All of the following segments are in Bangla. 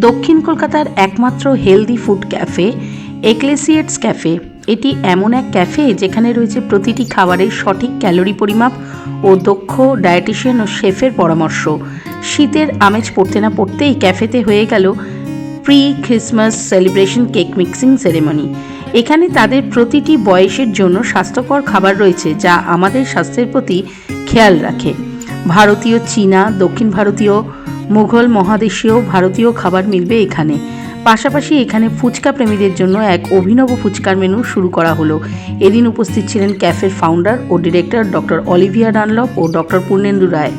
দক্ষিণ কলকাতার একমাত্র হেলদি ফুড ক্যাফে এক্লেসিয়েটস ক্যাফে এটি এমন এক ক্যাফে যেখানে রয়েছে প্রতিটি খাবারের সঠিক ক্যালোরি পরিমাপ ও দক্ষ ডায়েটিশিয়ান ও শেফের পরামর্শ। শীতের আমেজ পড়তে না পড়তেই ক্যাফেতে হয়ে গেল pre Christmas celebration cake mixing ceremony এখানে তাদের প্রতিটি বয়সের জন্য স্বাস্থ্যকর খাবার রয়েছে যা আমাদের স্বাস্থ্যের প্রতি খেয়াল রাখে। ভারতীয় চীনা, দক্ষিণ ভারতীয় মুঘল মহাদেশীয় ভারতীয় খাবার মিলবে এখানে। পাশাপাশি এখানে ফুচকা প্রেমীদের জন্য এক অভিনব ফুচকার মেনু শুরু করা হলো। এদিন উপস্থিত ছিলেন ক্যাফের ফাউন্ডার ও ডিরেক্টর ডক্টর অলিভিয়া ডানলপ ও ডক্টর পূর্ণেন্দু রায়।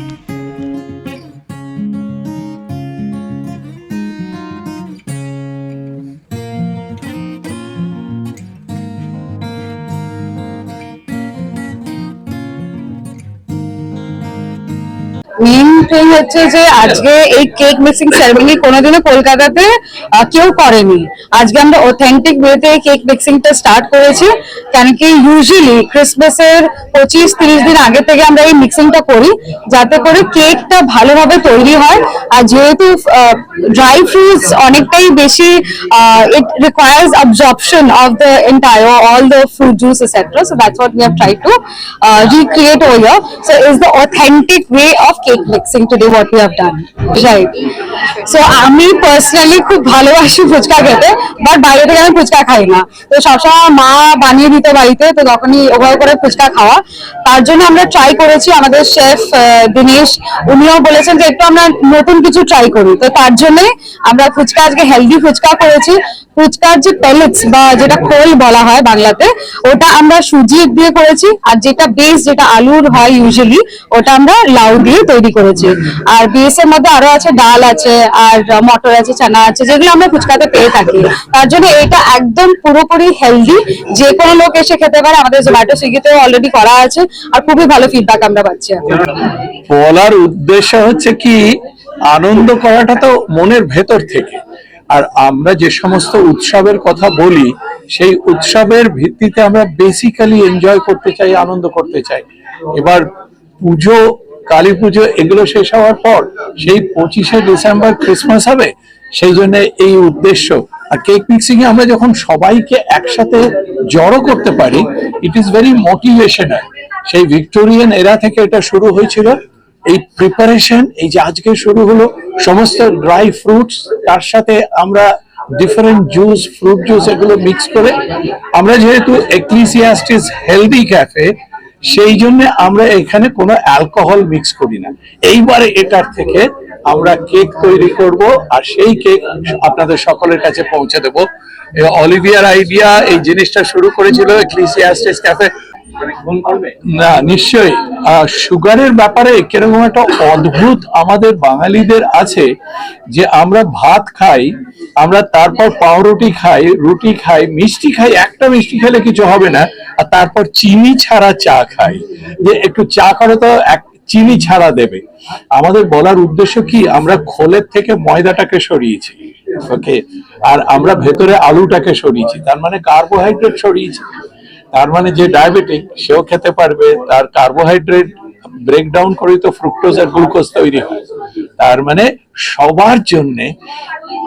হচ্ছে যে আজকে এই কেক মিক্সিং সেরেমনি কোনোদিনও কলকাতাতে কেউ করেনি। আজকে আমরা অথেন্টিক ওয়েতে কেক মিক্সিংটা স্টার্ট করেছি। কেন কি ইউজুয়ালি ক্রিসমাসের পঁচিশ তিরিশ দিন আগে থেকে আমরা এই মিক্সিংটা করি যাতে করে কেকটা ভালোভাবে তৈরি হয়। আর যেহেতু ড্রাই ফ্রুটস অনেকটাই বেশি it requires absorption of the entire all the fruit juice etc so that's what we have tried to uh, recreate over here. So it's the authentic cake, mixing today what we have done. Right. So, আমি পার্সোনালি খুব ভালোবাসি ফুচকা খেতে বাট বাইরে থেকে আমি ফুচকা খাই না। তো সবসময় মা বানিয়ে দিত বাড়িতে, তো তখনই ওভাবে করে ফুচকা খাওয়া। তার জন্য আমরা ট্রাই করেছি, আমাদের শেফ দিনেশ, উনিও বলেছেন যে একটু আমরা নতুন কিছু ট্রাই করি। তো তার জন্য আমরা ফুচকা, আজকে হেলদি ফুচকা করেছি। ফুচকার যে পেলেটস বা যেটা খোল বলা হয় বাংলাতে, ওটা আমরা সুজি দিয়ে করেছি, আর যেটা বেস যেটা আলুর হয় ইউজুয়ালি ওটা আমরা লাউ দিয়ে করেছি। আর বেসের মধ্যে আরও আছে, ডাল আছে, আর মটর আছে, চানা আছে, যেগুলো আমরা ফুচকাতে পেয়ে থাকি। তার জন্য এটা একদম পুরোপুরি হেলদি যে কোনো লোক এসে খেতে পারে, আমাদের জোম্যাটো সুইগিতে অলরেডি করা আছে, আর খুবই ভালো ফিডব্যাক আমরা পাচ্ছি বলার উদ্দেশ্য হচ্ছে কি, আনন্দ করাটা তো মনের ভেতর থেকে। আর আমরা যে সমস্ত উৎসবের কথা বলি, সেই উৎসবের ভিত্তিতে আমরা বেসিক্যালি এনজয় করতে চাই, আনন্দ করতে চাই। এবার পুজো কালী পুজো এগুলো শেষ হওয়ার পর সেই পঁচিশে ডিসেম্বর ক্রিসমাস হবে, সেই জন্য এই উদ্দেশ্য। আর কেক মিক্সিং এ আমরা যখন সবাইকে একসাথে জড়ো করতে পারি ইট ইজ ভেরি মোটিভেশনাল সেই ভিক্টোরিয়ান এরা থেকে এটা শুরু হয়েছিল। এই প্রিপারেশন এই যে আজকে শুরু হলো, সমস্ত ড্রাই ফ্রুটস তার সাথে আমরা ডিফারেন্ট জুস ফ্রুট জুস এগুলো মিক্স করে, আমরা যেহেতু এক্লিসিয়াস্টিস হেলদি ক্যাফে সেই জন্য আমরা এখানে কোনো অ্যালকোহল মিক্স করি না। এইবারে এটার থেকে আমরা কেক তৈরি করব আর সেই কেক আপনাদের সকলের কাছে পৌঁছে দেব। অলিভিয়ার আইডিয়া এই জিনিসটা শুরু করেছিল এক্লিসিয়াস্টিস ক্যাফে না, নিশ্চয়ই। সুগারের ব্যাপারে কীরকম একটা অদ্ভুত আমাদের বাঙালিদের আছে যে আমরা ভাত খাই, আমরা তারপর পাউরুটি খাই, রুটি খাই, মিষ্টি খাই, একটা মিষ্টি খেলে কিছু হবে না, আর তারপর চিনি ছাড়া চা খাই। যে একটু চা করে তো এক চিনি ছাড়া দেবে। আমাদের বলার উদ্দেশ্য কি? আমরা খোলের থেকে ময়দাটাকে সরিয়েছি ওকে আর আমরা ভেতরে আলুটাকে সরিয়েছি, তার মানে কার্বোহাইড্রেট সরিয়েছি। তার মানে যে ডায়াবেটিক সেও খেতে পারবে, তার কার্বোহাইড্রেট ব্রেকডাউন করে তো ফ্রুক্টোজ আর গ্লুকোজ তৈরি হয়। তার মানে সবার জন্য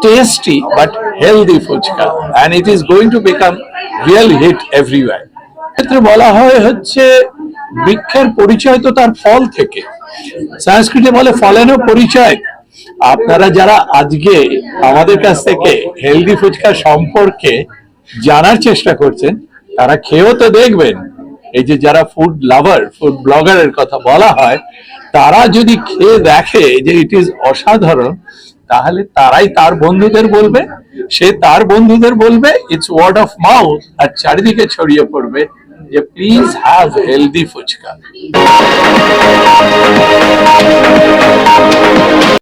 tasty but healthy phuchka and it is going to become real hit everywhere ক্ষেত্রে বলা হয় হচ্ছে, বৃক্ষের পরিচয় তো তার ফল থেকে। সংস্কৃতে বলে ফলেরও পরিচয়। আপনারা যারা আজকে আমাদের কাছ থেকে হেলদি ফুচকা সম্পর্কে জানার চেষ্টা করছেন তারা খেয়েও তো দেখবেন। এই যে যারা ফুড লাভার ফুড ব্লগারের কথা বলা হয়, তারা যদি খেয়ে দেখে যে ইট ইজ অসাধারণ, তাহলে তারাই তার বন্ধুদের বলবে। সে তার বন্ধুদের বলবে ইটস ওয়ার্ড অফ মাউথ আর চারিদিকে ছড়িয়ে পড়বে যে প্লিজ হ্যাভ হেলদি ফুচকা।